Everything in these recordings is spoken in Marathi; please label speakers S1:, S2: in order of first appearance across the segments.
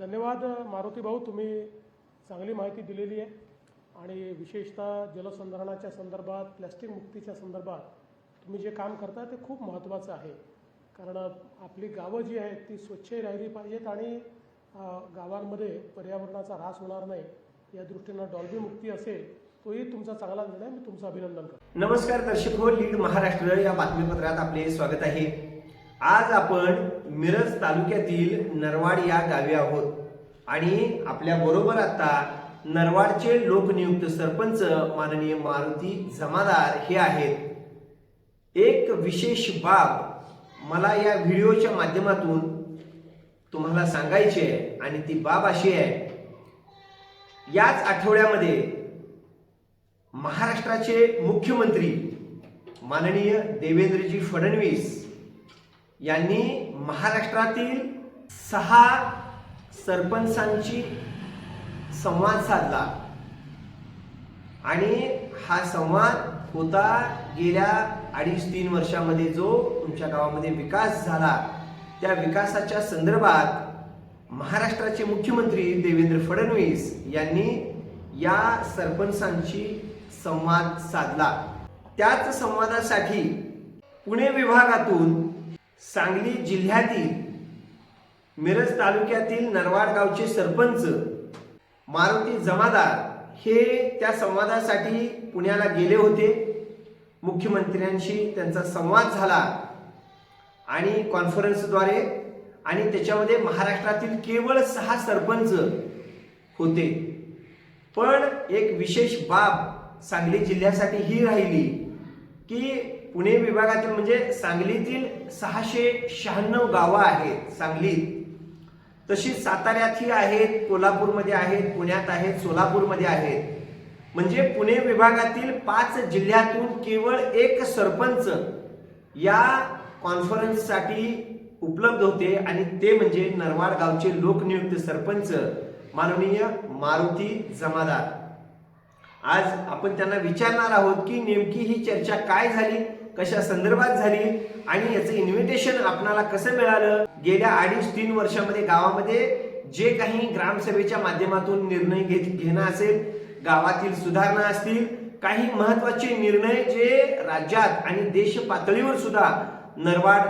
S1: धन्यवाद मारुती भाऊ तुम्ही चांगली माहिती दिलेली आहे. आणि विशेषतः जलसंधारणाच्या संदर्भात प्लॅस्टिक मुक्तीच्या संदर्भात तुम्ही जे काम करता ते खूप महत्त्वाचं आहे. कारण आपली गावं जी आहेत ती स्वच्छ राहिली पाहिजेत आणि गावांमध्ये पर्यावरणाचा ऱ्हास होणार नाही. या दृष्टीनं डॉल्बी मुक्ती असेल तोही तुमचा चांगला निर्णय. मी तुमचं अभिनंदन करतो.
S2: नमस्कार दर्शक हो लीड महाराष्ट्र या बातमीपत्रात आपले स्वागत आहे. आज आपण मिरज तालुक्यातील नरवाड या गावी आहोत. आणि आपल्या बरोबर आता नरवाडचे लोकनियुक्त सरपंच माननीय मारुती जमादार हे आहेत. एक विशेष बाब मला या व्हिडिओच्या माध्यमातून तुम्हाला सांगायची आहे आणि ती बाब अशी आहे. याच आठवड्यामध्ये महाराष्ट्राचे मुख्यमंत्री माननीय देवेंद्रजी फडणवीस यांनी महाराष्ट्रातील सहा सरपंचांची संवाद साधला. आणि हा संवाद होता गेल्या अडीच तीन वर्षामध्ये जो तुमच्या गावामध्ये विकास झाला. त्या विकासाच्या संदर्भात महाराष्ट्राचे मुख्यमंत्री देवेंद्र फडणवीस यांनी या सरपंचांशी संवाद साधला. त्याच संवादासाठी पुणे विभागातून सांगली जिल्ह्यातील मिरज तालुक्यातील नरवाड गावचे सरपंच मारुती जमादार हे त्या संवादासाठी पुण्याला गेले होते. मुख्यमंत्र्यांशी त्यांचा संवाद झाला आणि कॉन्फरन्सद्वारे आणि त्याच्यामध्ये महाराष्ट्रातील केवळ सहा सरपंच होते. पण एक विशेष बाब सांगली जिल्ह्यासाठी ही राहिली की पुणे विभागातील म्हणजे सांगलीतील सहाशे शहाण्णव गावं आहेत सांगलीत. तशीच साताऱ्यातही आहेत कोल्हापूरमध्ये आहेत पुण्यात आहेत सोलापूरमध्ये आहेत. म्हणजे पुणे विभागातील पाच जिल्ह्यातून केवळ एक सरपंच या कॉन्फरन्ससाठी उपलब्ध होते आणि ते म्हणजे नरवाड गावचे लोकनियुक्त सरपंच माननीय मारुती जमादार. आज आपण त्यांना विचारणार आहोत की नेमकी ही चर्चा काय झाली कशा संदर्भात झाली आणि याचं इन्व्हिटेशन आपणाला कसं मिळालं? गेल्या अडीच तीन वर्षामध्ये गावामध्ये जे काही ग्रामसभेच्या माध्यमातून निर्णय घेत घेणं असेल गावातील सुधारणा असतील काही महत्त्वाचे निर्णय जे राज्यात आणि देश पातळीवर सुद्धा नरवाड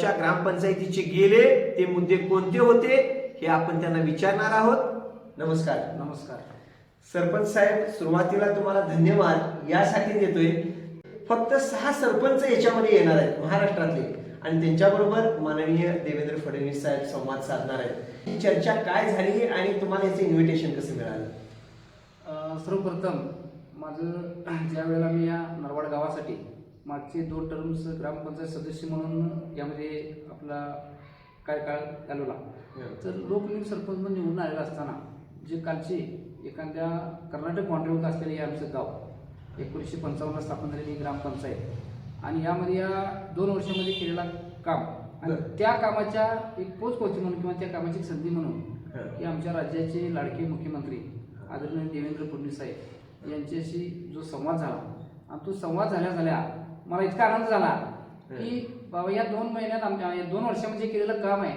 S2: च्या ग्रामपंचायतीचे गेले ते मुद्दे कोणते होते हे आपण त्यांना विचारणार आहोत. नमस्कार.
S3: नमस्कार.
S2: सरपंच साहेब सुरुवातीला तुम्हाला धन्यवाद. यासाठी देतोय फक्त सहा सरपंच याच्यामध्ये येणार आहेत महाराष्ट्रातले. आणि त्यांच्याबरोबर माननीय देवेंद्र फडणवीस साहेब संवाद साधणार आहेत. ही चर्चा काय झाली आणि तुम्हाला याचं इन्व्हिटेशन कसं मिळालं?
S3: सर्वप्रथम माझं ज्या वेळेला मी या नरवाड गावासाठी मागचे दोन टर्म्स ग्रामपंचायत सदस्य म्हणून यामध्ये आपला काय काळ घालवला तर लोकनियुक्त सरपंच म्हणून निवडून आलेला असताना जे कालचे एखाद्या कर्नाटक बाउंड्रीवर असलेले हे आमचं गाव एकोणीसशे पंचावन्नला स्थापन झालेली ही ग्रामपंचायत आणि यामध्ये या दोन वर्षामध्ये केलेला काम आणि. त्या कामाच्या एक पोचपावती म्हणून किंवा त्या कामाची एक संधी म्हणून. की आमच्या राज्याचे लाडके मुख्यमंत्री आदरणीय देवेंद्र फडणवीस साहेब यांच्याशी जो संवाद झाला आणि तो संवाद झाल्या झाल्या मला इतका आनंद झाला की बाबा या दोन महिन्यात आमच्या या दोन वर्षामध्ये केलेलं काम आहे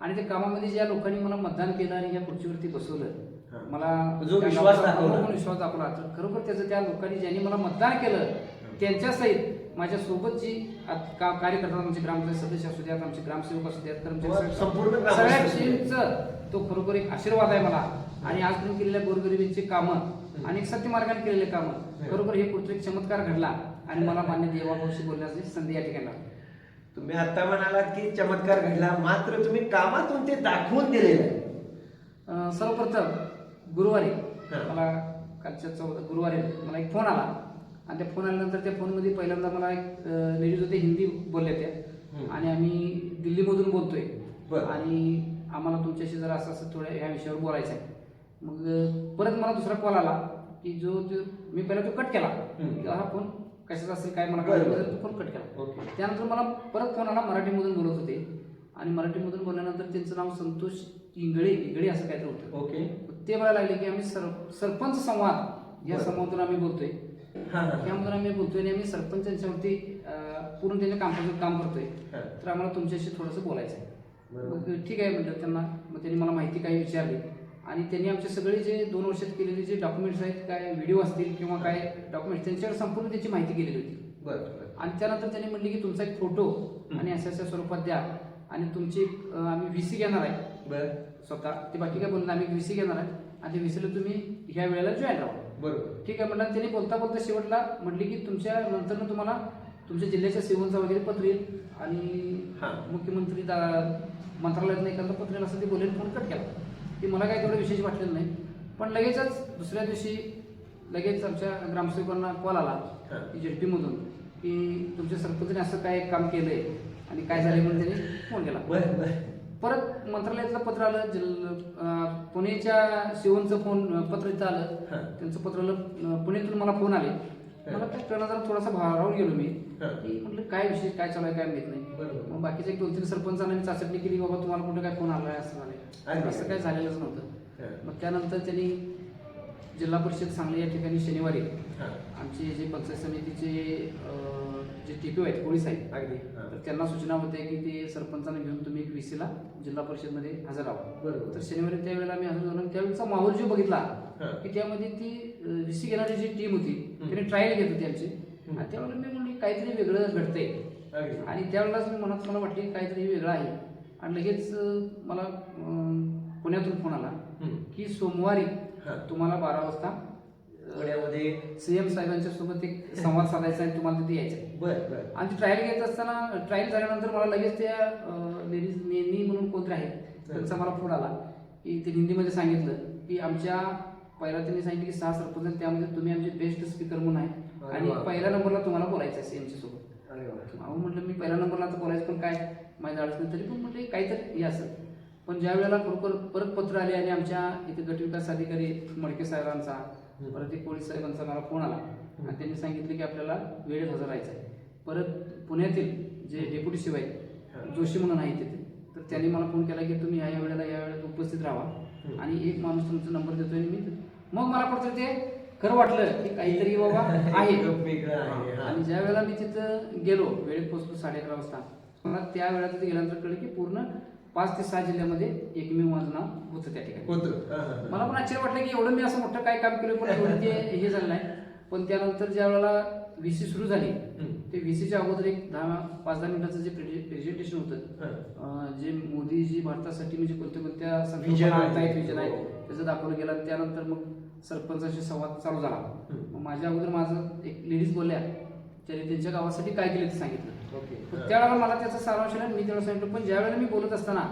S3: आणि त्या कामामध्ये ज्या लोकांनी मला मतदान केलं आणि या खुर्चीवरती बसवलं. मला
S2: जो विश्वास दाखवला.
S3: विश्वास दाखवला तर खरोखर त्याचं त्या लोकांनी ज्यांनी मला मतदान केलं त्यांच्या सहित माझ्या सोबत जी का कार्य करतात आमचे ग्रामपंचायत सदस्य असू द्यात आमचे ग्रामसेवक असू द्यात कर्मचारी
S2: संपूर्ण
S3: सगळ्यांचं तो खरोखर एक आशीर्वाद आहे मला. आणि आजपर्यंत केलेल्या गोरगरिबींची कामं आणि सत्य मार्गाने केलेले कामं खरोखर हे कुठे एक चमत्कार घडला आणि मला मान्य देवाभाऊशी बोलण्याची संधी या ठिकाणी.
S2: तुम्ही आता म्हणालात की चमत्कार घडला मात्र तुम्ही कामातून ते दाखवून दिलेलं आहे.
S3: सर्वप्रथम गुरुवारी
S2: हा.
S3: मला कालच्या चौदा गुरुवारी मला एक फोन आला. आणि त्या फोन आल्यानंतर त्या फोनमध्ये पहिल्यांदा मला एक लेडीज होते हिंदी बोलले त्या. आणि आम्ही दिल्लीमधून बोलतोय. आणि आम्हाला तुमच्याशी जरा असं असं थोड्या ह्या विषयावर बोलायचं आहे. मग परत मला दुसरा कॉल आला की जो मी पहिला तो कट केला. हा फोन कशाचा असेल काय मला तो फोन कट केला. त्यानंतर मला परत फोन आला मराठीमधून बोलत होते. आणि मराठीमधून बोलल्यानंतर त्यांचं नाव संतोष इंगळे इंगळे असं काहीतरी होतं.
S2: ओके.
S3: ते म्हणायला लागले की आम्ही सर सरपंच संवाद या. संवादातून आम्ही बोलतोय. त्यामधून आम्ही बोलतोय आणि आम्ही सरपंचांच्यावरती अं, पूर्ण त्यांच्या कामकाजात काम करतोय. तर आम्हाला तुमच्याशी थोडंसं बोलायचं आहे ठीक आहे म्हटलं त्यांना मग त्यांनी मला माहिती काही विचारली. आणि त्यांनी आमचे सगळे जे दोन वर्षात केलेले जे डॉक्युमेंट्स आहेत काय व्हिडिओ असतील किंवा काय डॉक्युमेंट्स त्यांच्यावर संपूर्ण त्याची माहिती केलेली होती.
S2: बरं
S3: आणि त्यानंतर त्यांनी म्हटले की तुमचा एक फोटो आणि अशा अशा स्वरूपात द्या. आणि तुमची आम्ही व्ही सी घेणार आहे.
S2: बरं.
S3: स्वतः. ते बाकी काय बोलले आम्ही व्ही सी घेणार आहे. आणि त्या व्ही तुम्ही ह्या वेळेला जॉईन राहा.
S2: बरोबर.
S3: ठीक आहे म्हणलं त्यांनी बोलता बोलता शेवटला म्हटले की तुमच्या नंतर तुम्हाला तुमच्या जिल्ह्याच्या सेवनचा वगैरे पत्र येईल आणि
S2: हां.
S3: मुख्यमंत्री दा- मंत्रालयात एखादं पत्र येईल असं ते बोलेल फोन कट केला. ते मला काही तेवढं विशेष वाटलेलं नाही. पण लगेचच दुसऱ्या दिवशी लगेच आमच्या ग्रामसेवकांना कॉल आला. की जेडपीमधून की तुमच्या सरपंचने असं काय काम केलंय आणि काय झालंय म्हणून त्यांनी फोन केला.
S2: बरं बरं.
S3: परत मंत्रालयातलं पत्र आलं जिल अं, पुणेच्या शिवनचं फोन पत्र इथं आलं
S2: हां.
S3: त्यांचं पत्र आलं अं, पुण्यातून मला फोन आले मला त्या जरा थोडासा भारावून गेलो मी
S2: हां.
S3: की म्हटलं काय विशेष काय चालू आहे काय माहीत नाही
S2: बरोबर.
S3: मग बाकीचे एक दोन तीन सरपंचांना मी चाचपणी केली बाबा तुम्हाला कुठे काय फोन आलाय असं
S2: अरे.
S3: झालंय असं काय झालेलंच
S2: हां.
S3: नव्हतं मग त्यानंतर त्यांनी जिल्हा परिषद सांगली या ठिकाणी शनिवारी
S2: हां.
S3: आमचे जे पंचायत समितीचे अं, जे टीपी आहेत पोलीस आहेत
S2: अगदी.
S3: तर त्यांना सूचना होत्या की ते सरपंचांना घेऊन तुम्ही एक VC ला जिल्हा परिषदमध्ये हजर राहा
S2: बरोबर.
S3: तर शनिवारी त्यावेळेला आम्ही हजर झालो त्यावेळेचा माहोल जो बघितला. की त्यामध्ये ती व्हीसी घेणारी जी टीम होती. त्यांनी ट्रायल घेत होती आमची. आणि त्यावेळेला मी म्हणली काहीतरी वेगळं घडतंय. आणि त्यावेळेलाच मी मनात मला वाटले की काहीतरी वेगळं आहे आणि लगेच मला पुण्यातून फोन आला. की सोमवारी. तुम्हाला बारा वाजता
S2: पुण्यामध्ये
S3: सीएम साहेबांच्या सोबत एक संवाद साधायचा आहे तुम्हाला तिथे यायचं आहे.
S2: बरं बरं.
S3: आणि ट्रायल घेत असताना ट्रायल झाल्यानंतर मला लगेच त्या लेडीज नेनी म्हणून कोणतरी आहेत त्यांचा मला फोन आला. की ते हिंदीमध्ये सांगितलं की आमच्या पहिला त्यांनी सांगितलं की सहा सरपंच आहेत, त्यामध्ये तुम्ही आमचे बेस्ट स्पीकर म्हणून आहे आणि. पहिल्या नंबरला तुम्हाला बोलायचं आहे सीएमच्या सोबत. अहो म्हटलं मी पहिल्या नंबरला तर बोलायचं पण काय? माझ्या अडचण तरी पण म्हटलं काहीतरी हे असं. पण ज्या वेळेला खरोखर परत पत्र आले आणि आमच्या इथे गट विकास अधिकारी मडके साहेबांचा. परत एक पोलीस साहेबांचा मला फोन आला. आणि त्यांनी सांगितलं की आपल्याला वेळेत हजर राहायचं आहे परत पुण्यातील जे डेप्युटी शिव आहेत
S2: हं.
S3: जोशी म्हणून आहे तिथे तर त्यांनी मला फोन केला की तुम्ही या वेळेला या वेळेला उपस्थित राहा. आणि एक माणूस तुमचा नंबर देतोय आणि मी मग मला पडतं ते खरं वाटलं की काहीतरी बाबा आहे. आणि ज्या वेळेला मी तिथं गेलो वेळेत पोहोचलो साडे अकरा वाजता मला त्या वेळेला तिथे गेल्यानंतर कळलं की पूर्ण पाच ते सहा जिल्ह्यामध्ये एकमेव माझं नाव होतं त्या ठिकाणी
S2: होतं.
S3: मला पण आश्चर्य वाटलं की एवढं मी असं मोठं काय काम केलं पण एवढं ते हे झालं नाही पण त्यानंतर ज्या वेळेला व्हीसी सुरू झाली. ते व्हीसीच्या अगोदर एक दहा पाच दहा मिनिटाचं जे प्रेझेंटेशन होतं जे मोदीजी भारतासाठी म्हणजे कोणत्या कोणत्या संकल्पना विजन आहे
S2: हो.
S3: त्याचं दाखवलं गेलं त्यानंतर मग सरपंचाशी संवाद चालू झाला. मग माझ्या अगोदर माझं एक लेडीज बोलल्या त्यांनी त्यांच्या गावासाठी काय केलं ते सांगितलं
S2: ओके.
S3: त्यावेळेला मला त्याचा सारांश आणि मी त्यावेळेला सांगितलं पण ज्या वेळेला मी बोलत असताना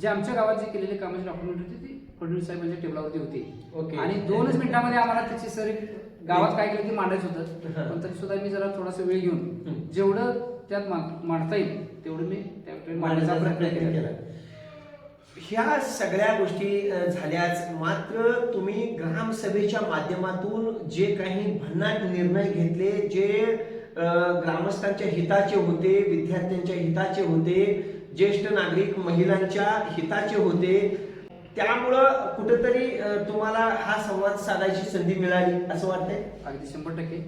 S3: जे आमच्या गावात जे केलेले कामाची डॉक्युमेंट होती ती फडणवीस साहेबांच्या टेबलावरती होती
S2: ओके.
S3: आणि दोनच मिनिटांमध्ये आम्हाला त्याची सर गावात काय केलं ते मांडायचं. होतं पण तरी सुद्धा मी जरा थोडासा वेळ घेऊन. जेवढं त्यात मांडता येईल तेवढं मी त्या मांडण्याचा प्रयत्न केला
S2: ह्या सगळ्या गोष्टी झाल्याच मात्र तुम्ही ग्रामसभेच्या माध्यमातून जे काही भन्नाट निर्णय घेतले जे ग्रामस्थांच्या हिताचे होते विद्यार्थ्यांच्या हिताचे होते ज्येष्ठ नागरिक महिलांच्या हिताचे होते. त्यामुळं कुठेतरी तुम्हाला हा संवाद साधायची संधी मिळाली असं वाटतंय?
S3: अगदी शंभर टक्के.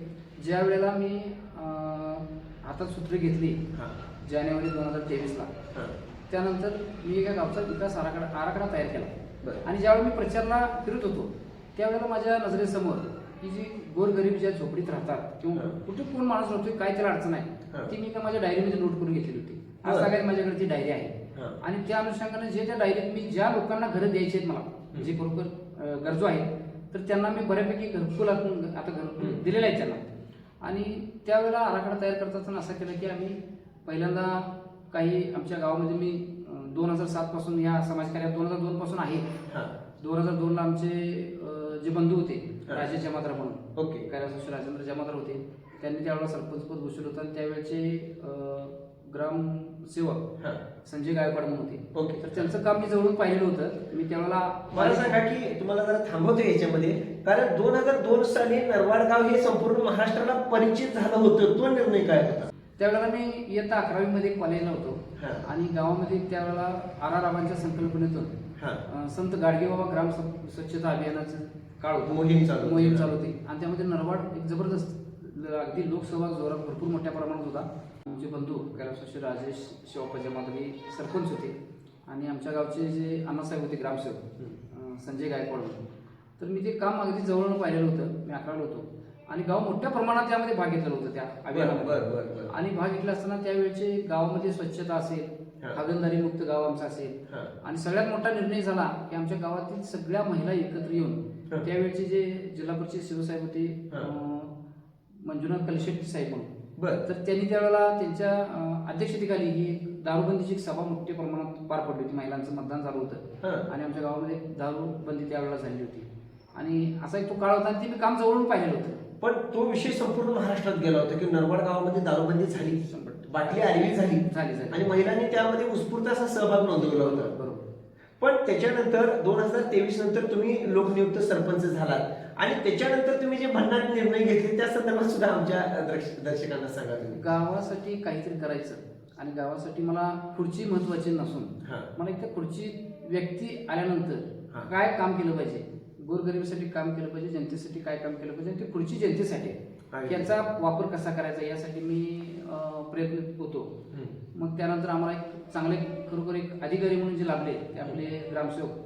S3: ज्या वेळेला मी हातात सूत्रे घेतली
S2: हां,
S3: जानेवारी दोन हजार तेवीसला. त्यानंतर मी एका गावचा विकास आराखडा आराखडा तयार केला. आणि ज्यावेळी मी प्रचारला फिरत होतो त्यावेळेला माझ्या नजरेसमोर की जी गोरगरीब ज्या झोपडीत राहतात किंवा. कुठे कोण माणूस नव्हतो काय त्याला अडचण आहे. ती मी का माझ्या डायरीमध्ये नोट करून घेतली होती आज. सगळ्यात माझ्याकडे ती डायरी आहे. आणि त्या अनुषंगाने जे त्या डायरीत मी ज्या लोकांना घरं द्यायची आहेत मला जे खरोखर अं, गरजू आहेत तर त्यांना मी बऱ्यापैकी घरकुल आता घरकुल
S2: हं.
S3: दिलेलं आहे त्यांना आणि त्यावेळेला आराखडा तयार करत असताना असं केलं की आम्ही पहिल्यांदा काही आमच्या गावामध्ये मी दोन हजार सात पासून या समाजकार्यात दोन हजार दोन पासून आहे. दोन हजार दोन ला आमचे जे बंधू होते राजेश जमादार म्हणून.
S2: ओके.
S3: कैलास राजेंद्र जमादार होते. त्यांनी त्यावेळेला सरपंच पद घोषित होतं आणि त्यावेळेचे अं, ग्रामसेवक
S2: हां.
S3: संजय गायकवाड म्हणून होते.
S2: ओके.
S3: तर त्यांचं काम मी जवळून पाहिलेलं होतं. मी त्यावेळेला
S2: मला सांगा की तुम्हाला जरा थांबवतो याच्यामध्ये. कारण दोन हजार दोन साली नरवाड गाव हे संपूर्ण महाराष्ट्राला परिचित झालं होतं. तो निर्णय काय होता?
S3: त्यावेळेला मी इयत्ता अकरावी मध्ये कॉलेजला होतो. आणि गावामध्ये त्यावेळेला रावांच्या संकल्पनेतून
S2: हा.
S3: अं, संत गाडगे बाबा ग्राम स्व- स्वच्छता अभियानाचं काळ होतं
S2: मोहीम चालू होती.
S3: मोहीम चालू होती आणि त्यामध्ये नरवाड एक जबरदस्त ल- अगदी लोकसभा जोरात भरपूर मोठ्या प्रमाणात होता आमचे बंधू कैलासवासी राजेश शिवाप्पा जमादारी सरपंच होते आणि आमच्या गावचे जे अण्णासाहेब होते ग्रामसेवक अं, संजय गायकवाड म्हणून. तर मी ते काम अगदी जवळून पाहिलेलं होतं मी अकराला होतो आणि गाव मोठ्या प्रमाणात त्यामध्ये भाग घेतलेला होतं त्या
S2: बर
S3: अभियानामध्ये
S2: बर बर बर
S3: आणि भाग घेतला असताना त्यावेळेचे गावामध्ये स्वच्छता असेल. हागणदारी मुक्त गाव आमचं असेल. आणि सगळ्यात मोठा निर्णय झाला की आमच्या गावातील सगळ्या महिला एकत्र येऊन. त्यावेळचे जे जिल्हा परिषद शिवसाहेब होते मंजुनाथ कलशेट्टी साहेब म्हणून.
S2: बर.
S3: तर त्यांनी त्यावेळेला त्यांच्या अध्यक्षतेखाली ही दारूबंदीची सभा मोठ्या प्रमाणात पार पडली होती. महिलांचं मतदान झालं होतं. आणि आमच्या गावामध्ये दारूबंदी त्यावेळेला झाली होती. आणि असा एक तो काळ होता आणि ते मी काम जवळून पाहिलेलं होतं.
S2: पण तो विषय संपूर्ण महाराष्ट्रात गेला होता की नरवाड गावामध्ये दारूबंदी झाली. बाटली आडवी झाली.
S3: झाली झाली.
S2: आणि महिलांनी त्यामध्ये उत्स्फूर्त असा सहभाग नोंदवला होता.
S3: बरोबर.
S2: पण त्याच्यानंतर दोन हजार तेवीस नंतर तुम्ही लोकनियुक्त सरपंच झालात. आणि त्याच्यानंतर तुम्ही जे भन्नाट निर्णय घेतले त्या संदर्भात सुद्धा आमच्या दर्श- दर्शकांना सांगा तुम्ही.
S3: गावासाठी काहीतरी करायचं. आणि गावासाठी मला खुर्ची महत्वाची नसून. मला एक त्या खुर्ची व्यक्ती आल्यानंतर. काय काम केलं पाहिजे? गोरगरिबीसाठी काम केलं पाहिजे जनतेसाठी काय काम केलं पाहिजे? ती खुर्ची जनतेसाठी. याचा वापर कसा करायचा? यासाठी मी प्रयत्न होतो. मग त्यानंतर आम्हाला एक चांगले खरोखर एक अधिकारी म्हणून जे लाभले ते आपले ग्रामसेवक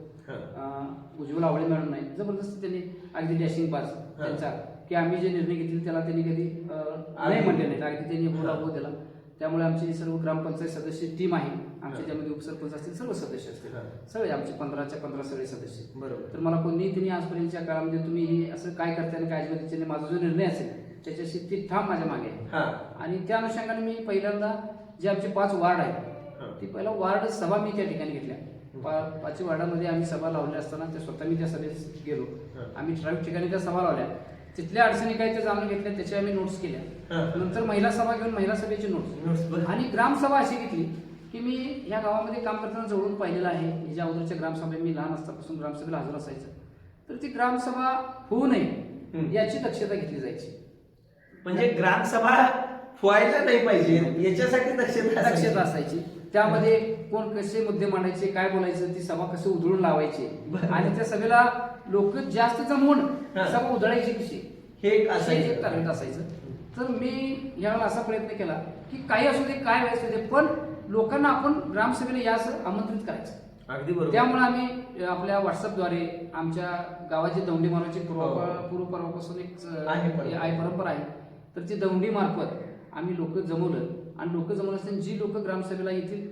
S3: उज्ज्वल आवळे मॅडम नाही जबरदस्त त्यांनी अगदी डॅशिंग पास त्यांचा की आम्ही जे निर्णय घेतले त्याला त्यांनी कधी नाही
S2: अगदी.
S3: म्हणले नाहीत अगदी त्यांनी हो दिला त्यामुळे आमची सर्व ग्रामपंचायत सदस्य टीम आहे आमच्या. त्यामध्ये उपसरपंच असतील सर्व सदस्य असतील. सगळे आमचे पंधराच्या पंधरा सगळे सदस्य
S2: बरोबर
S3: तर मला कोणीही त्यांनी आजपर्यंतच्या काळामध्ये तुम्ही हे असं काय करता आणि काय अजिबात माझा जो निर्णय असेल त्याच्याशी ती ठाम माझ्या मागे. आहे
S2: हा.
S3: आणि त्या अनुषंगाने मी पहिल्यांदा जे आमचे पाच वार्ड आहेत. ती पहिला वार्ड सभा मी त्या ठिकाणी घेतल्या. पा- पाचही वार्डामध्ये आम्ही सभा लावल्या असताना ते स्वतः मी त्या सभेत गेलो.
S2: हा.
S3: आम्ही ठराविक ठिकाणी त्या सभा लावल्या. तिथल्या अडचणी काय त्या जाणून घेतल्या त्याच्या आम्ही नोट्स
S2: हा.
S3: केल्या नंतर महिला सभा घेऊन महिला सभेची नोट्स
S2: बरं.
S3: आणि ग्रामसभा अशी घेतली की मी या गावामध्ये काम करताना जवळून पाहिलेलं आहे. ज्या अगोदरच्या ग्रामसभेत मी लहान असतापासून ग्रामसभेला हजर असायचं. तर ती ग्रामसभा होऊ नये. याची दक्षता घेतली जायची.
S2: म्हणजे ग्रामसभा व्हायला नाही पाहिजे याच्यासाठी दक्षता असायची.
S3: दक्षता असायची त्यामध्ये कोण कसे मुद्दे मांडायचे काय बोलायचं ती सभा कशी उधळून लावायची. आणि त्या सभेला लोक जास्त जमवून. सभा उधळायची कशी
S2: हे एक असायचं.
S3: असायचं तर मी यावेळेला असा प्रयत्न केला की काही असू दे काय व्हायचं ते पण लोकांना आपण ग्रामसभेला या असं आमंत्रित करायचं
S2: अगदी बरोबर
S3: त्यामुळे आम्ही आपल्या व्हॉट्सअपद्वारे आमच्या गावाची दौंडी मारवायची पूर्व
S2: हो.
S3: पूर्वपर्वापासून एक.
S2: आहे परंपरा
S3: आहे तर ती दौंडी मार्फत आम्ही लोक जमवलं. आणि लोक जमवलं असताना जी लोक ग्रामसभेला येतील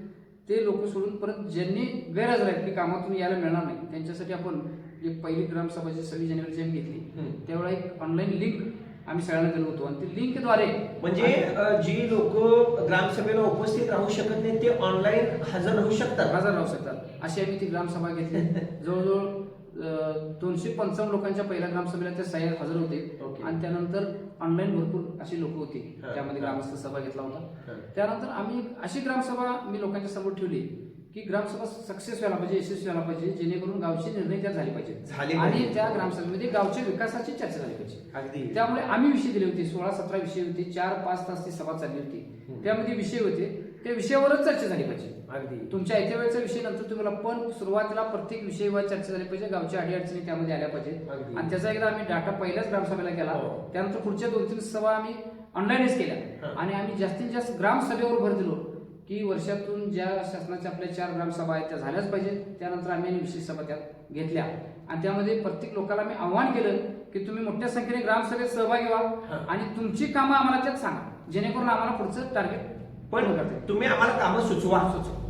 S3: ते लोक सोडून परत ज्यांनी गैरहजर आहेत की कामातून यायला मिळणार नाही त्यांच्यासाठी आपण एक पहिली ग्रामसभा जी सव्वीस जानेवारीची आम्ही घेतली. त्यावेळेला एक ऑनलाईन लिंक आम्ही सगळ्यांना दिलो होतो. आणि ती लिंकद्वारे
S2: म्हणजे जी लोक ग्रामसभेला उपस्थित राहू शकत नाही ते ऑनलाईन हजर राहू शकतात.
S3: हजर राहू शकतात. अशी आम्ही ती ग्रामसभा घेतली. जवळजवळ दोनशे पंचावन्न लोकांच्या पहिल्या ग्रामसभेला ते सह्या हजर होते. आणि त्यानंतर ऑनलाईन भरपूर अशी लोक होती त्यामध्ये. ग्रामस्थ सभा घेतला होता. त्यानंतर आम्ही अशी ग्रामसभा मी लोकांच्या समोर ठेवली की ग्रामसभा सक्सेस व्हायला पाहिजे यशस्वी व्हायला पाहिजे जेणेकरून गावचे निर्णय त्यात झाले पाहिजे. आणि त्या ग्रामसभेमध्ये गावच्या विकासाची चर्चा झाली पाहिजे त्यामुळे आम्ही विषय दिले होते सोळा सतरा विषय होते चार पाच तास ती सभा चालली होती त्यामध्ये विषय होते त्या विषयावरच चर्चा झाली पाहिजे.
S2: अगदी.
S3: तुमच्या ऐतिहासिक विषय नंतर तुम्हाला पण सुरुवातीला प्रत्येक विषयावर चर्चा झाली पाहिजे. गावच्या अडीअडचणी त्यामध्ये आल्या पाहिजेत.
S2: अगदी.
S3: आणि त्याचा एकदा आम्ही डाटा पहिल्याच ग्रामसभेला केला.
S2: हो.
S3: त्यानंतर पुढच्या दोन तीन सभा आम्ही ऑनलाईनच
S2: हा.
S3: केल्या. आणि आम्ही जास्तीत जास्त ग्रामसभेवर भर दिलो की वर्षातून ज्या शासनाच्या आपल्या चार ग्रामसभा आहेत त्या झाल्याच पाहिजेत. त्यानंतर आम्ही आणि विशेष सभा त्यात घेतल्या. आणि त्यामध्ये प्रत्येक लोकांना मी आव्हान केलं की तुम्ही मोठ्या संख्येने ग्रामसभेत सहभागी
S2: हा.
S3: व्हा आणि तुमची कामं आम्हाला त्यात सांगा. जेणेकरून आम्हाला पुढचं टार्गेट
S2: पण तुम्ही आम्हाला कामं सुचवा.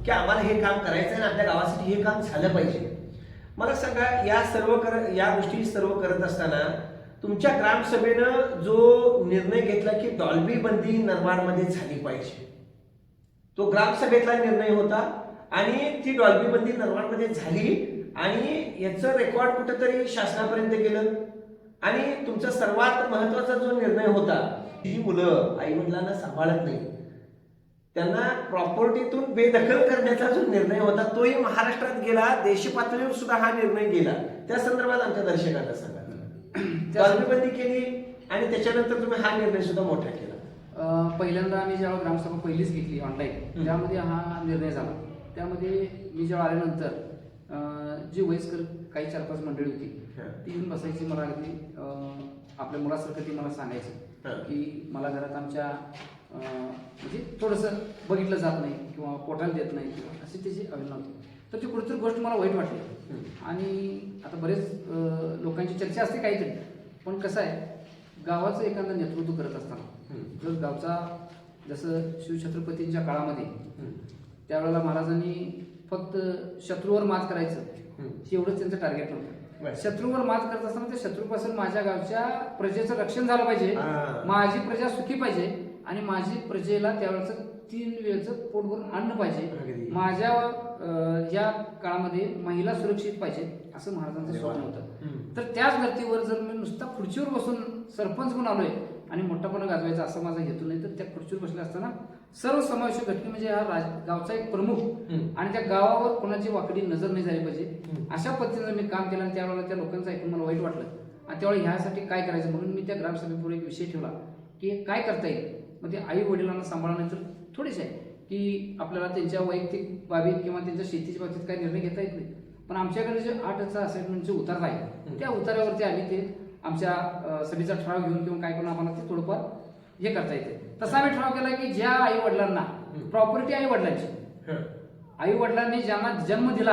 S2: की आम्हाला हे काम करायचं आहे आणि आपल्या गावासाठी हे काम झालं पाहिजे. मला सांगा या सर्व कर या गोष्टी सर्व करत असताना तुमच्या ग्रामसभेनं जो निर्णय घेतला की डॉल्बी बंदी नरवाडमध्ये झाली पाहिजे. तो ग्रामसभेतला निर्णय होता आणि ती डॉल्बी बंदी नरवाडमध्ये झाली आणि याचं रेकॉर्ड कुठेतरी शासनापर्यंत गेलं. आणि तुमचा सर्वात महत्त्वाचा जो निर्णय होता ही मुलं आई वडिलांना सांभाळत नाही त्यांना प्रॉपर्टीतून बेदखल करण्याचा जो निर्णय होता तोही महाराष्ट्रात गेला देशी पातळीवर सुद्धा हा निर्णय गेला त्या संदर्भात आमच्या दर्शकांना सांगा बंदी केली आणि त्याच्यानंतर तुम्ही हा निर्णय सुद्धा मोठा केला
S3: पहिल्यांदा आम्ही जेव्हा ग्रामसभा पहिलीच घेतली ऑनलाईन. त्यामध्ये हा निर्णय झाला त्यामध्ये मी जेव्हा आल्यानंतर जी वयस्कर काही चार पाच मंडळी होती. ती येऊन बसायची मला अगदी आपल्या मुलासारखं ती मला. सांगायचं की मला घरात आमच्या म्हणजे थोडंसं बघितलं जात नाही किंवा पोटाला देत नाही किंवा अशी त्याची अभिनव होती. तर ती कुठेतरी गोष्ट मला वाईट वाटली. आणि आता बरेच लोकांची चर्चा असते काहीतरी. पण कसं आहे गावाचं एखादं नेतृत्व करत असताना जर गावचा जसं शिवछत्रपतींच्या काळामध्ये त्यावेळेला महाराजांनी फक्त शत्रूवर मात करायचं. हे एवढंच त्यांचं टार्गेट. नव्हतं. शत्रूवर मात करत असताना त्या शत्रूपासून माझ्या गावच्या प्रजेचं रक्षण झालं पाहिजे. माझी प्रजा सुखी पाहिजे. आणि माझी प्रजेला त्यावेळेचं तीन वेळचं पोट भरून अन्न. पाहिजे माझ्या या काळामध्ये महिला सुरक्षित पाहिजे असं महाराजांचं. स्वप्न होतं. तर त्याच धर्तीवर जर मी नुसता खुर्चीवर बसून सरपंच म्हणून आलोय आणि मोठापणा गाजवायचा असा माझा हेतू नाही तर त्या खुर्चीवर बसले असताना सर्व समावेशक घटने म्हणजे हा राज- गावचा एक प्रमुख. आणि त्या गावावर कोणाची वाकडी नजर नाही झाली पाहिजे. अशा पद्धतीनं मी काम केलं आणि त्यावेळेला त्या लोकांचं ऐकून मला वाईट वाटलं आणि त्यावेळी ह्यासाठी काय करायचं म्हणून मी त्या ग्रामसभेपुढे एक विषय ठेवला की काय करता येईल मग ते आई वडिलांना सांभाळणं तर थोडेच आहे की आपल्याला त्यांच्या वैयक्तिक बाबीत किंवा त्यांच्या शेतीच्या बाबतीत काही निर्णय घेता येत नाही. पण आमच्याकडे जे आठचा असाइनमेंटचे उतार आहे त्या उतार्यावरती आम्ही ते आमच्या सभेचा ठराव घेऊन किंवा काय करून आम्हाला ते थोडंफार हे करता येते. तसा आम्ही ठराव केला की ज्या आई वडिलांना प्रॉपर्टी आई वडिलांची आई वडिलांनी ज्यांना जन्म दिला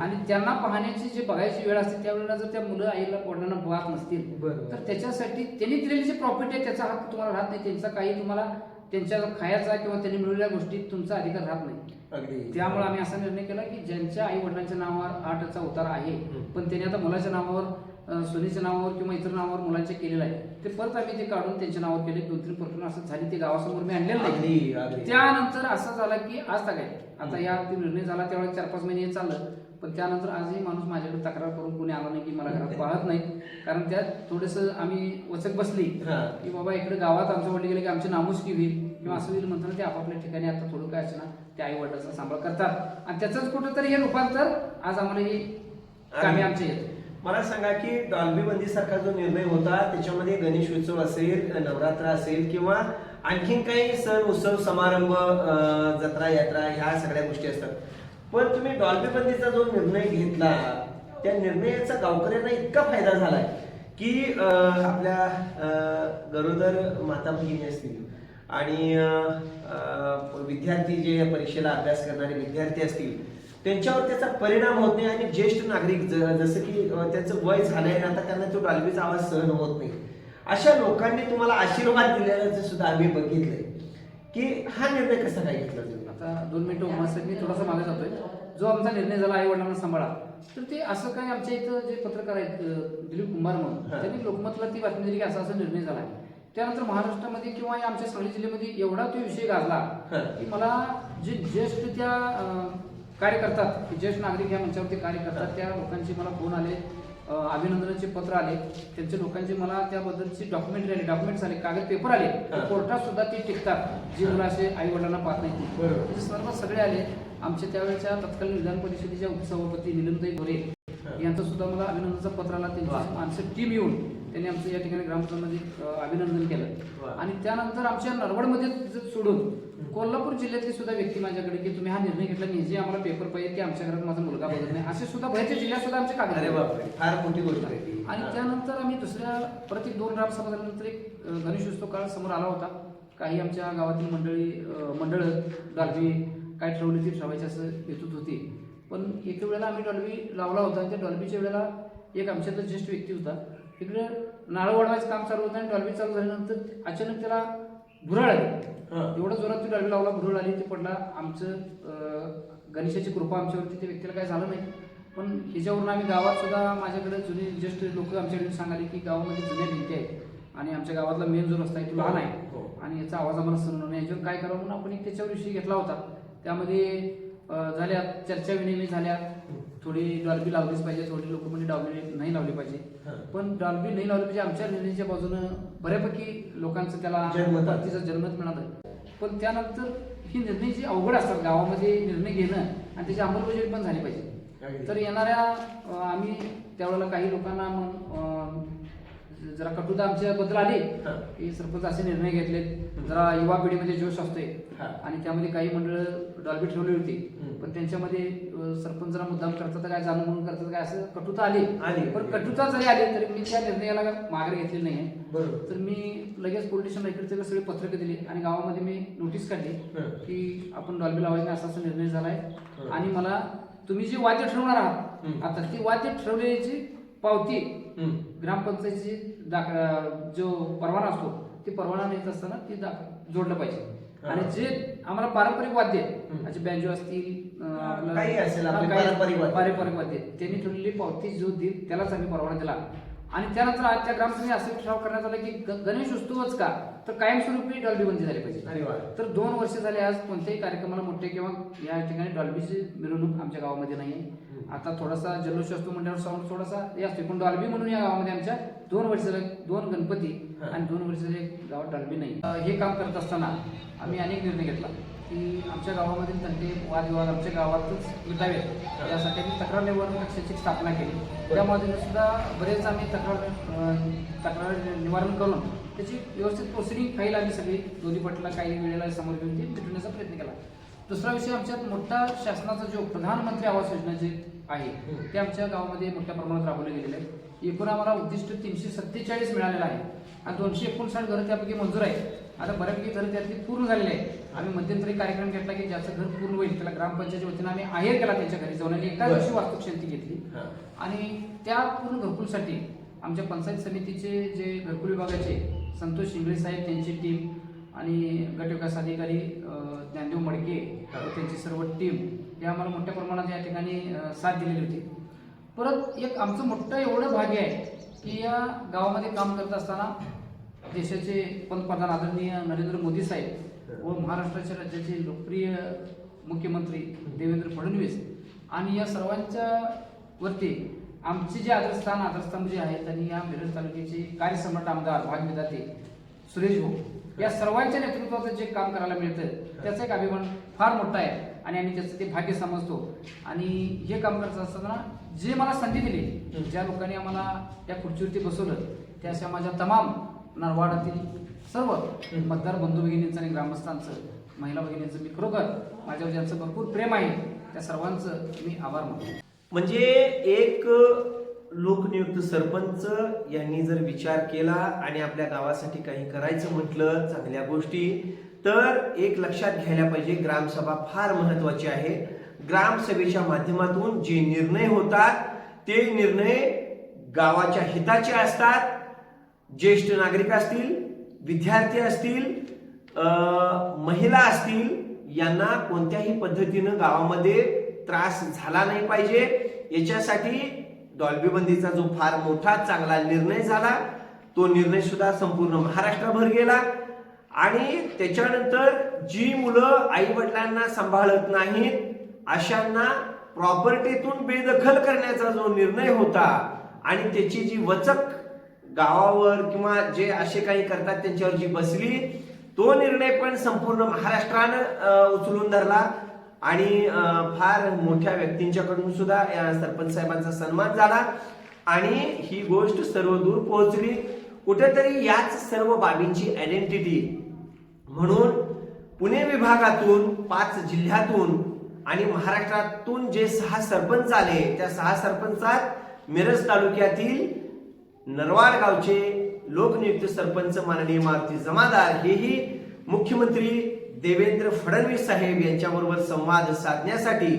S3: आणि त्यांना पाहण्याची जी बघायची वेळ असते त्यावेळेला जर त्या मुलं आईला वडिलांना पाहत नसतील. तर त्याच्यासाठी त्यांनी दिलेली जी प्रॉपर्टी आहे त्याचा हक्क तुम्हाला राहत नाही. त्यांचा काही तुम्हाला त्यांच्या खायाचा किंवा त्यांनी मिळवलेल्या गोष्टीत तुमचा अधिकार राहत नाही.
S2: अगदी.
S3: त्यामुळे आम्ही असा निर्णय केला की ज्यांच्या आई वडिलांच्या नावावर आठचा उतारा आहे पण त्यांनी आता मुलाच्या नावावर सुनेच्या नावावर किंवा इतर नावावर मुलांचे केलेलं आहे. ते परत आम्ही ते काढून त्यांच्या नावावर केले दोन तीन प्रकरण असं झाली ते गावासमोर मी आणलेलं नाही. त्यानंतर असं झालं की आज काय आता या निर्णय झाला त्यावेळेस चार पाच महिने हे चाललं. पण त्यानंतर आजही माणूस माझ्याकडे तक्रार करून कोणी आला नाही की मला घरात पाहत नाही. कारण त्यात थोडस आम्ही वचक बसली. की बाबा इकडे गावात आमच्या वडील गेले की आमची नामुष्की होईल. किंवा असं होईल म्हणताना ते आपापल्या ठिकाणी आता थोडं काय असं ना ते आई वडिलांचा सांभाळ करतात. आणि त्याचंच कुठंतरी हे रूपांतर आज आम्हाला ही कामे आमच्या येत.
S2: मला सांगा की डॉल्बी बंदी सारखा जो निर्णय होता त्याच्यामध्ये गणेश उत्सव असेल नवरात्र असेल किंवा आणखीन काही सण उत्सव समारंभ जत्रा यात्रा ह्या सगळ्या गोष्टी असतात. पण तुम्ही डॉल्बी बंदीचा जो निर्णय घेतला त्या निर्णयाचा गावकऱ्यांना इतका फायदा झालाय की आपल्या गरोदर माता भगिनी असतील आणि विद्यार्थी जे या परीक्षेला अभ्यास करणारे विद्यार्थी असतील त्यांच्यावर त्याचा परिणाम होत नाही आणि ज्येष्ठ नागरिक जसं की त्यांचं वय झालंय आता त्यांना तो डालबीचा आवाज सहन होत नाही. अशा लोकांनी तुम्हाला आशीर्वाद दिलेल्याचं सुद्धा आम्ही बघितलंय. की हा निर्णय कसा काय घेतला तुम्ही?
S3: आता दोन मिनिटं उमासाठी मी थोडासा मागे जातोय. जो आमचा निर्णय झाला आई वडिलांना सांभाळा. तर ते असं काय आमच्या इथं जे पत्रकार आहेत दिलीप कुंभार म्हणून. त्यांनी लोकमतला ती बातमी दिली की असा असा निर्णय झाला त्यानंतर महाराष्ट्रामध्ये किंवा आमच्या सांगली जिल्ह्यामध्ये एवढा तो विषय गाजला. की मला जे ज्येष्ठ त्या कार्य करतात. की ज्येष्ठ नागरिक या मंचावरती कार्य करतात. त्या लोकांचे मला फोन आले अभिनंदनाचे पत्र आले. त्यांच्या लोकांचे मला त्याबद्दलची डॉक्युमेंटरी आली डॉक्युमेंट्स आले कागद पेपर आले. कोर्टात सुद्धा ते टिकतात. जी मुलं असे आई वडिलांना पाहत नाही. ते. सर्व सगळे आले. आमच्या त्यावेळेच्या तत्कालीन विधान परिषदेच्या उपसभापती निलमताई भोरे यांचं सुद्धा मला अभिनंदनाचा पत्र आला. त्यांची माणसं टीम येऊन त्यांनी आमचं या ठिकाणी ग्रामसभामध्ये अं, अभिनंदन. केलं. आणि त्यानंतर आमच्या नरवडमध्ये सोडून कोल्हापूर जिल्ह्यातली सुद्धा व्यक्ती माझ्याकडे की तुम्ही हा निर्णय घेतला की जे आम्हाला पेपर पाहिजे की आमच्या घरात माझा मुलगा बघत नाही. असे सुद्धा बाहेरच्या जिल्ह्यात सुद्धा आमचे कागद
S2: फार मोठी गोष्ट आहे.
S3: आणि. त्यानंतर आम्ही दुसऱ्या परत एक दोन ग्रामसभा झाल्यानंतर एक गणेश उत्सव काळ समोर आला होता. काही आमच्या गावातील मंडळी मंडळ डॉल्बी काय ठरवली ती ठरवायची असं हेतूत होती. पण एके वेळेला आम्ही डॉल्बी लावला होता. त्या डॉल्बीच्या वेळेला एक आमच्यातला ज्येष्ठ व्यक्ती होता. तिकडे नारळ वाढवायचं काम चालू होतं आणि डॉल्बी चालू झाल्यानंतर अचानक त्याला भुरळ आली.
S2: हा.
S3: एवढं जोरात ती डॉल्बी लावला भुरळ आली ते पडला. आमचं गणेशाची कृपा आमच्यावरती त्या व्यक्तीला काय झालं नाही. पण ह्याच्यावरून आम्ही गावात सुद्धा माझ्याकडे जुने ज्येष्ठ लोक आमच्याकडे सांगाले की गावामध्ये जुन्या भिंती आहेत आणि आमच्या गावातला मेन जो रस्ता आहे तो लहान आहे.
S2: हो.
S3: आणि याचा आवाज आम्हाला होणार नाही याच्यावर काय करावं म्हणून आपण एक त्याच्यावर विषय घेतला होता. त्यामध्ये झाल्या चर्चा विनिमय झाल्या थोडी डॉल्बी लावलीच पाहिजे थोडी लोक म्हणजे डॉल्बी नाही लावली पाहिजे. पण डॉल्बी नाही लावली पाहिजे आमच्या निर्णयाच्या बाजूनं बऱ्यापैकी लोकांचं त्याला. प्रतिचा जन्मत मिळालं पण त्यानंतर ही निर्णय जी अवघड असतात गावामध्ये निर्णय घेणं आणि त्याची अंमलबजावणी पण झाली पाहिजे. तर येणाऱ्या आम्ही त्यावेळेला काही लोकांना मग जरा कटुता आमच्याबद्दल आली
S2: हा.
S3: की सरपंच असे निर्णय घेतलेत जरा युवा पिढीमध्ये जोश असतोय
S2: हा.
S3: आणि त्यामध्ये काही मंडळ डॉल्बी ठेवली होती
S2: हम्म.
S3: पण त्यांच्यामध्ये अं, सरपंच जरा मुद्दाम करतात काय जाणून म्हणून करतात काय असं कटुता आली
S2: आली.
S3: पण कटुता जरी आली तरी मी त्या निर्णयाला माघार घेतली नाही
S2: बरोबर
S3: तर मी लगेच पोलीस स्टेशनला इकडचे सगळी पत्रकं दिली आणि गावामध्ये मी नोटीस काढली
S2: हं.
S3: की आपण डॉल्बी लावायचा असा असा निर्णय झालाय
S2: हं.
S3: आणि मला तुम्ही जी वाद्य ठरवणार आहात. आता ती वाद्य ठरवण्याची पावती
S2: हम्म.
S3: ग्रामपंचायतीची दाख जो परवाना असतो ती परवाना नेत असताना ती दाख जोडलं पाहिजे. आणि जे आम्हाला पारंपरिक वाद्य. म्हणजे बँजो असतील
S2: पारंपरिक वाद्य.
S3: त्यांनी ठरलेली पावती जो देईल त्यालाच आम्ही परवाना दिला. आणि त्यानंतर आजच्या ग्रामसभेने असे ठराव करण्यात आला की गणेश उत्सवच का? तर कायमस्वरूपी डॉल्बी बंदी झाली पाहिजे. तर दोन वर्ष झाले आज कोणत्याही कार्यक्रमाला मोठे किंवा या ठिकाणी डॉल्बीची मिरवणूक आमच्या गावामध्ये नाही आता थोडासा जल्लोष असतो म्हणल्यावर साऊंड थोडासा हे असतो पण डॉल्बी म्हणून या गावामध्ये आमच्या दोन वर्ष दोन गणपती
S2: हा.
S3: आणि दोन वर्ष झाले गावात डॉल्बी नाही. हे काम करत असताना आम्ही अनेक निर्णय घेतला की आमच्या गावामधील तंटे वादविवाद आमच्या गावातच मिटावेत. यासाठी आम्ही तक्रार निवारण कक्षाची स्थापना केली. त्यामध्ये सुद्धा बरेच आम्ही तक्रार तक्रार निवारण करून त्याची व्यवस्थित प्रोसिडिंग फाईल आम्ही सगळी दोन्ही पटला काही वेळेला समोर घेऊन ती मिटवण्याचा प्रयत्न केला. दुसरा विषय आमच्यात मोठा शासनाचा जो प्रधानमंत्री आवास योजना जे आहे ते आमच्या गावामध्ये मोठ्या प्रमाणात राबवले गेलेले आहे. एकूण आम्हाला उद्दिष्ट तीनशे सत्तेचाळीस मिळालेलं आहे. आणि दोनशे एकोणसाठ घरं त्यापैकी मंजूर आहे आता बऱ्यापैकी घरं त्यातली पूर्ण झालेले आहे आम्ही मध्यंतरी कार्यक्रम घेतला की ज्याचं घर पूर्ण होईल त्याला ग्रामपंचायतीच्या वतीनं आम्ही आहेर केला त्यांच्या घरी जाऊन आणि एका. दिवशी वास्तुशांती घेतली. आणि त्या पूर्ण घरकुलसाठी आमच्या पंचायत समितीचे जे घरकुल विभागाचे संतोष शिंगळे साहेब त्यांची टीम आणि गट विकास अधिकारी ज्ञानदेव मडके त्यांची सर्व टीम हे आम्हाला मोठ्या प्रमाणात या ठिकाणी साथ दिलेली होती. परत एक आमचं मोठं एवढं भाग्य आहे की या गावामध्ये काम करत असताना देशाचे पंतप्रधान आदरणीय नरेंद्र मोदी साहेब व महाराष्ट्राच्या राज्याचे लोकप्रिय मुख्यमंत्री देवेंद्र फडणवीस आणि या सर्वांच्या वरती आमचे जे आदरस्थान आदरस्तंभ जे आहेत आणि या मिरज तालुक्याचे कार्यसम्राट आमदार भागविदाते सुरेश भाऊ या सर्वांच्या नेतृत्वाचं जे काम करायला मिळतं त्याचं एक अभिमान फार मोठा आहे. आणि आम्ही त्याचं ते भाग्य समजतो. आणि हे काम करत असताना जे मला संधी दिली ज्या लोकांनी आम्हाला त्या खुर्चीवरती बसवलं त्या अशा माझ्या तमाम नरवाडातील सर्व मतदार बंधू भगिनींचं आणि ग्रामस्थांचं महिला भगिनींचं मी खरोखर माझ्यावर ज्यांचं भरपूर प्रेम आहे त्या सर्वांचं मी आभार मानतो.
S2: म्हणजे एक लोकनियुक्त सरपंच यांनी जर विचार केला आणि आपल्या गावासाठी काही करायचं म्हटलं चांगल्या गोष्टी तर एक लक्षात घ्यायला पाहिजे ग्रामसभा फार महत्वाची आहे. ग्रामसभेच्या माध्यमातून जे निर्णय होतात ते निर्णय गावाच्या हिताचे असतात. ज्येष्ठ नागरिक असतील विद्यार्थी असतील महिला असतील यांना कोणत्याही पद्धतीनं गावामध्ये त्रास झाला नाही पाहिजे. याच्यासाठी डॉल्बीबंदीचा जो फार मोठा चांगला निर्णय झाला तो निर्णय सुद्धा संपूर्ण महाराष्ट्रभर गेला. आणि त्याच्यानंतर जी मुलं आई वडिलांना सांभाळत नाहीत अशांना प्रॉपर्टीतून बेदखल करण्याचा जो निर्णय होता आणि त्याची जी वचक गावावर किंवा जे असे काही करतात त्यांच्यावर जी बसली तो निर्णय पण संपूर्ण महाराष्ट्रानं उचलून धरला. आणि फार मोठ्या व्यक्तींच्याकडून सुद्धा या सरपंच साहेबांचा सन्मान झाला. आणि ही गोष्ट सर्वदूर पोहोचली. कुठेतरी याच सर्व बाबींची आयडेंटिटी म्हणून पुणे विभागातून पाच जिल्ह्यातून आणि महाराष्ट्रातून जे सहा सरपंच आले त्या सहा सरपंचात मिरज तालुक्यातील नरवाड गावचे लोकनियुक्त सरपंच माननीय मारुती जमादार हेही मुख्यमंत्री देवेंद्र फडणवीस साहेब यांच्याबरोबर संवाद साधण्यासाठी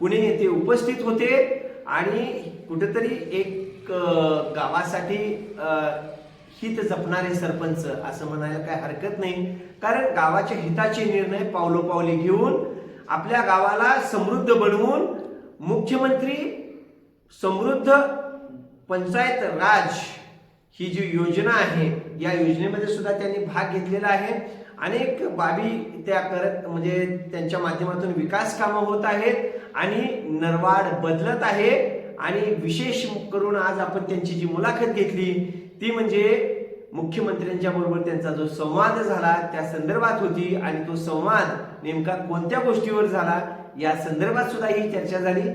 S2: पुणे येथे उपस्थित होते. आणि कुठेतरी एक गावासाठी हित जपणारे सरपंच असं म्हणायला काय हरकत नाही. कारण गावाच्या हिताचे निर्णय पावलोपावली घेऊन आपल्या गावाला समृद्ध बनवून मुख्यमंत्री समृद्ध पंचायत राज ही जी योजना आहे या योजनेमध्ये सुद्धा त्यांनी भाग घेतलेला आहे. अनेक बाबी त्या करत म्हणजे त्यांच्या माध्यमातून विकास कामं होत आहेत आणि नरवाड बदलत आहे. आणि विशेष करून आज आपण त्यांची जी मुलाखत घेतली ती म्हणजे मुख्यमंत्र्यांच्या बरोबर त्यांचा जो संवाद झाला त्या संदर्भात होती आणि तो संवाद नेमका कोणत्या गोष्टीवर झाला या संदर्भात सुद्धा ही चर्चा झाली.